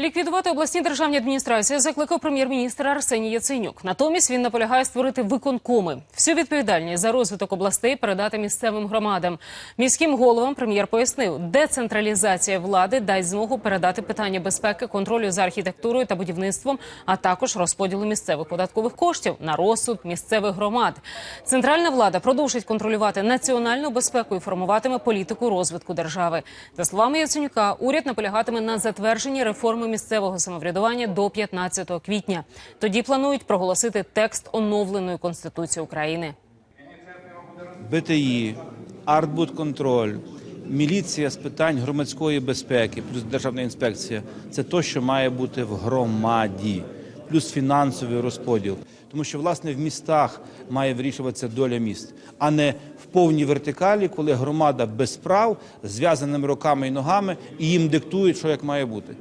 Ліквідувати обласні державні адміністрації закликав прем'єр-міністр Арсеній Яценюк. Натомість він наполягає створити виконкоми. Всю відповідальність за розвиток областей передати місцевим громадам. Міським головам прем'єр пояснив, децентралізація влади дасть змогу передати питання безпеки, контролю за архітектурою та будівництвом, а також розподілу місцевих податкових коштів на розсуд місцевих громад. Центральна влада продовжить контролювати національну безпеку і формуватиме політику розвитку держави. За словами Яценюка, уряд наполягатиме на затвердженні реформи місцевого самоврядування до 15 квітня. Тоді планують проголосити текст оновленої конституції України. БТІ, Артбудконтроль, міліція з питань громадської безпеки, плюс державна інспекція це то, що має бути в громаді, плюс фінансовий розподіл. Тому що власне в містах має вирішуватися доля міст, а не в повній вертикалі, коли громада без прав, зв'язаними руками і ногами, і їм диктують, що як має бути.